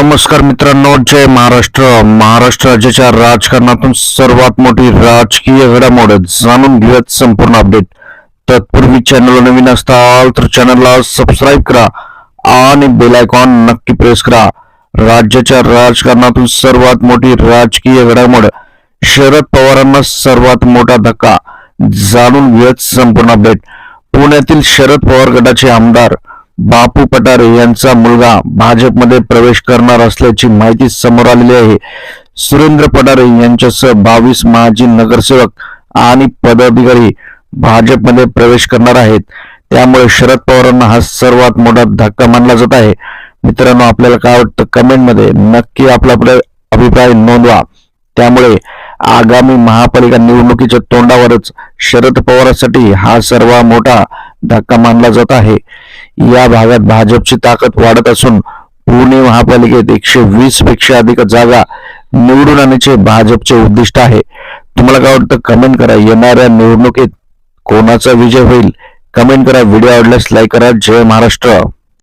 नमस्कार मित्रांनो जय महाराष्ट्र. महाराष्ट्र राज्याच्या राजकारणातून सर्वात मोठी राजकीय घडामोड जाणून घेऊयात संपूर्ण अपडेट तत्पूर्वी चॅनल नवीन असताल तर चॅनलला सबस्क्राईब करा आणि बेल आयकॉन नक्की प्रेस करा. राज्याच्या राजकारणातून सर्वात मोठी राजकीय घडामोड शरद पवारांना सर्वात मोठा धक्का. जाणून घेऊयात संपूर्ण अपडेट पुण्यातील शरद पवार गटाचे आमदार बापू पठारे यांचा मुलगा भाजपमध्ये प्रवेश करणार असल्याची माहिती समोर आलेली आहे. सुरेंद्र पठारे यांच्यासह बावीस माजी नगरसेवक आणि पदाधिकारी भाजपमध्ये प्रवेश करणार आहेत. त्यामुळे शरद पवारांना हा सर्वात मोठा धक्का मानला जात आहे. मित्रांनो आपल्याला काय वाटतं कमेंटमध्ये नक्की आपला आपला अभिप्राय नोंदवा. त्यामुळे आगामी महापालिका निवडणुकीच्या तोंडावरच शरद पवारांसाठी हा सर्वात मोठा धक्का मानला जात आहे. या भागात भाजपची ताकद वाढत असून पुणे महापालिकेत एकशे वीसपेक्षा अधिक जागा निवडून आणण्याचे भाजपचे उद्दिष्ट आहे. तुम्हाला काय वाटतं? कमेंट करा. येणाऱ्या निवडणुकीत कोणाचा विजय होईल? कमेंट करा. व्हिडिओ आवडल्यास लाईक करा. जय महाराष्ट्र.